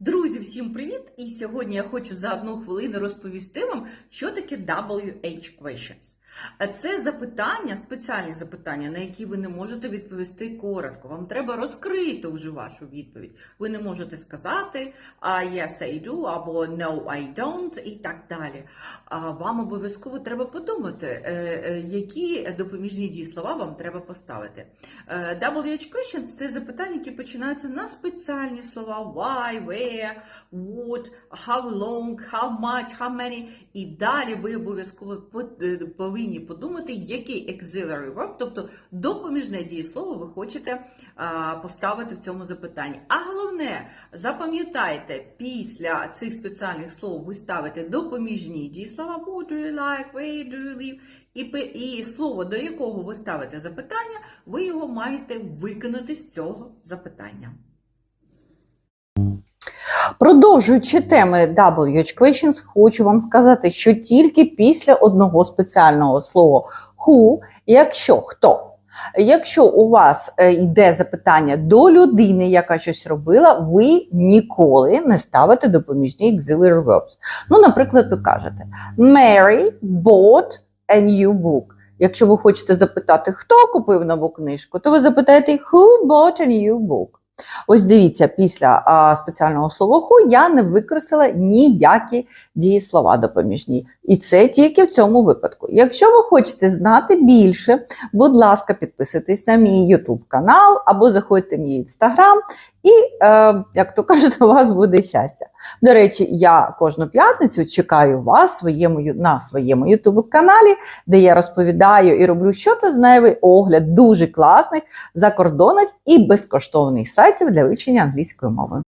Друзі, всім привіт! І сьогодні я хочу за одну хвилину розповісти вам, що таке WH questions. Це запитання, спеціальні запитання, на які ви не можете відповісти коротко. Вам треба розкрити вже вашу відповідь. Ви не можете сказати yes, I do або no, I don't і так далі. Вам обов'язково треба подумати, е, е, які допоміжні дієслова вам треба поставити. Е, WH questions – це запитання, які починаються на спеціальні слова why, where, what, how long, how much, how many. І далі ви обов'язково по- е, повинні подумати, який auxiliary verb, тобто допоміжне дієслово ви хочете поставити в цьому запитанні. А головне, запам'ятайте, після цих спеціальних слов ви ставите допоміжні дієслова would you like, where do you live, і, і слово, до якого ви ставите запитання, ви його маєте виконати з цього запитання. Продовжуючи теми WH questions, хочу вам сказати, що тільки після одного спеціального слова who, якщо хто. Якщо у вас е, йде запитання до людини, яка щось робила, ви ніколи не ставите допоміжні auxiliary verbs. Ну, наприклад, ви кажете Mary bought a new book. Якщо ви хочете запитати, хто купив нову книжку, то ви запитаєте Who bought a new book? Ось дивіться, після а, спеціального словоху я не використала ніякі дієслова допоміжні. І це тільки в цьому випадку. Якщо ви хочете знати більше, будь ласка, підписуйтесь на мій YouTube канал або заходьте в мій Instagram, і, е, як то кажуть, у вас буде щастя. До речі, я кожну п'ятницю чекаю вас своєму, на своєму YouTube каналі, де я розповідаю і роблю щотижневий огляд дуже класних закордонних і безкоштовних сайтів для вивчення англійської мови.